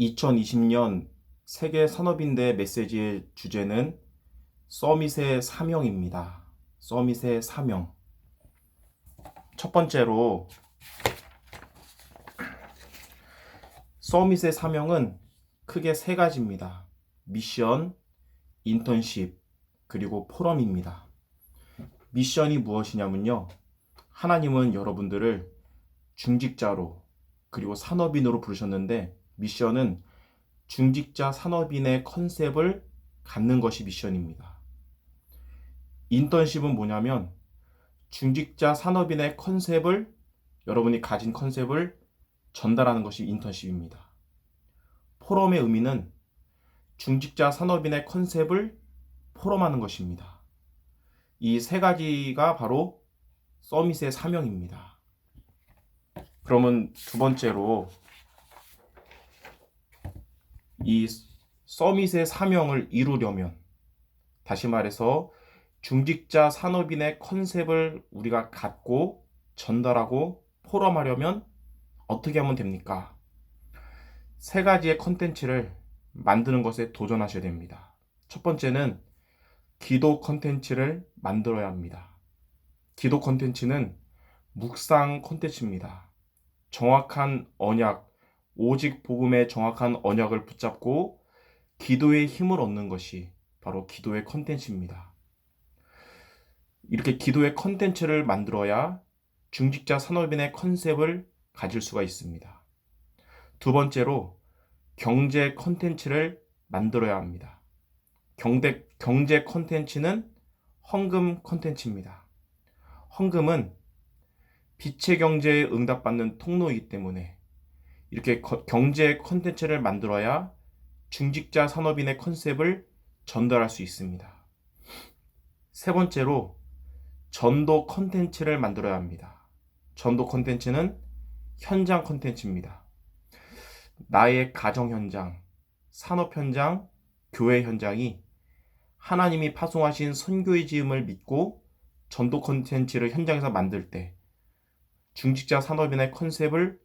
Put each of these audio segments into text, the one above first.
2020년 세계 산업인대 메시지의 주제는 서밋의 사명입니다. 서밋의 사명. 첫 번째로 서밋의 사명은 크게 세 가지입니다. 미션, 인턴십, 그리고 포럼입니다. 미션이 무엇이냐면요. 하나님은 여러분들을 중직자로 그리고 산업인으로 부르셨는데 미션은 중직자 산업인의 컨셉을 갖는 것이 미션입니다. 인턴십은 뭐냐면 중직자 산업인의 컨셉을 여러분이 가진 컨셉을 전달하는 것이 인턴십입니다. 포럼의 의미는 중직자 산업인의 컨셉을 포럼하는 것입니다. 이 세 가지가 바로 서밋의 사명입니다. 그러면 두 번째로 이 서밋의 사명을 이루려면 다시 말해서 중직자 산업인의 컨셉을 우리가 갖고 전달하고 포럼하려면 어떻게 하면 됩니까? 세 가지의 컨텐츠를 만드는 것에 도전하셔야 됩니다. 첫 번째는 기도 컨텐츠를 만들어야 합니다. 기도 컨텐츠는 묵상 컨텐츠입니다. 정확한 언약, 오직 복음의 정확한 언약을 붙잡고 기도의 힘을 얻는 것이 바로 기도의 컨텐츠입니다. 이렇게 기도의 컨텐츠를 만들어야 중직자 산업인의 컨셉을 가질 수가 있습니다. 두 번째로 경제 컨텐츠를 만들어야 합니다. 경제, 경제 컨텐츠는 헌금 컨텐츠입니다. 헌금은 빛의 경제에 응답받는 통로이기 때문에 이렇게 경제 컨텐츠를 만들어야 중직자 산업인의 컨셉을 전달할 수 있습니다. 세 번째로 전도 컨텐츠를 만들어야 합니다. 전도 컨텐츠는 현장 컨텐츠입니다. 나의 가정 현장, 산업 현장, 교회 현장이 하나님이 파송하신 선교의 지음을 믿고 전도 컨텐츠를 현장에서 만들 때 중직자 산업인의 컨셉을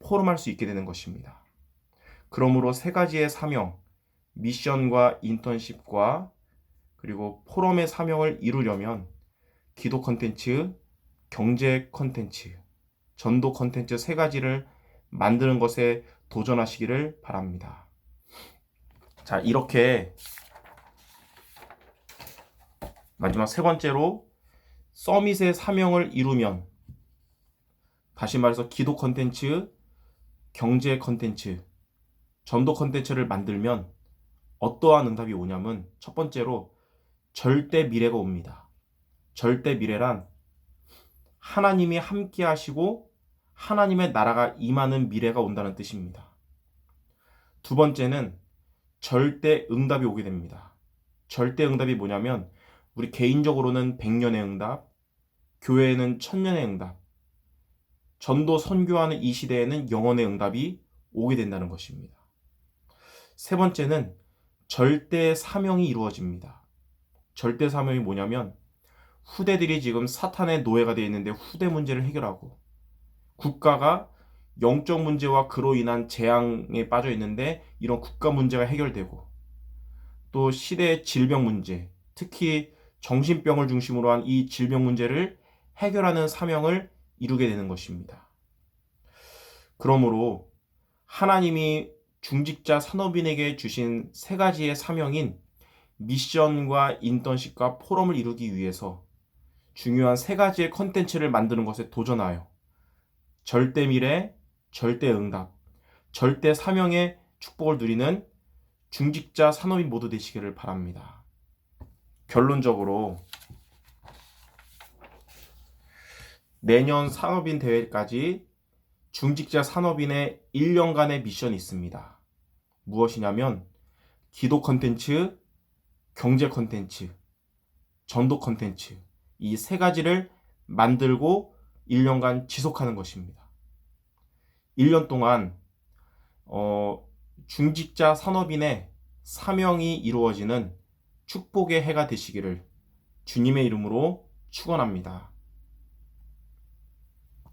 포럼할 수 있게 되는 것입니다. 그러므로 세 가지의 사명, 미션과 인턴십과 그리고 포럼의 사명을 이루려면 기도 컨텐츠, 경제 컨텐츠, 전도 컨텐츠 세 가지를 만드는 것에 도전하시기를 바랍니다. 자, 이렇게 마지막 세 번째로 서밋의 사명을 이루면 다시 말해서 기도 컨텐츠, 경제 컨텐츠, 전도 컨텐츠를 만들면 어떠한 응답이 오냐면 첫 번째로 절대 미래가 옵니다. 절대 미래란 하나님이 함께 하시고 하나님의 나라가 임하는 미래가 온다는 뜻입니다. 두 번째는 절대 응답이 오게 됩니다. 절대 응답이 뭐냐면 우리 개인적으로는 100년의 응답, 교회에는 천년의 응답, 전도 선교하는 이 시대에는 영원의 응답이 오게 된다는 것입니다. 세 번째는 절대 사명이 이루어집니다. 절대 사명이 뭐냐면 후대들이 지금 사탄의 노예가 되어 있는데 후대 문제를 해결하고 국가가 영적 문제와 그로 인한 재앙에 빠져 있는데 이런 국가 문제가 해결되고 또 시대의 질병 문제, 특히 정신병을 중심으로 한 이 질병 문제를 해결하는 사명을 이루게 되는 것입니다. 그러므로 하나님이 중직자 산업인에게 주신 세 가지의 사명인 미션과 인턴십과 포럼을 이루기 위해서 중요한 세 가지의 컨텐츠를 만드는 것에 도전하여 절대 미래, 절대 응답, 절대 사명의 축복을 누리는 중직자 산업인 모두 되시기를 바랍니다. 결론적으로 내년 산업인 대회까지 중직자 산업인의 1년간의 미션이 있습니다. 무엇이냐면 기도 컨텐츠, 경제 컨텐츠, 전도 컨텐츠 이 세 가지를 만들고 1년간 지속하는 것입니다. 1년 동안 어, 중직자 산업인의 사명이 이루어지는 축복의 해가 되시기를 주님의 이름으로 축원합니다.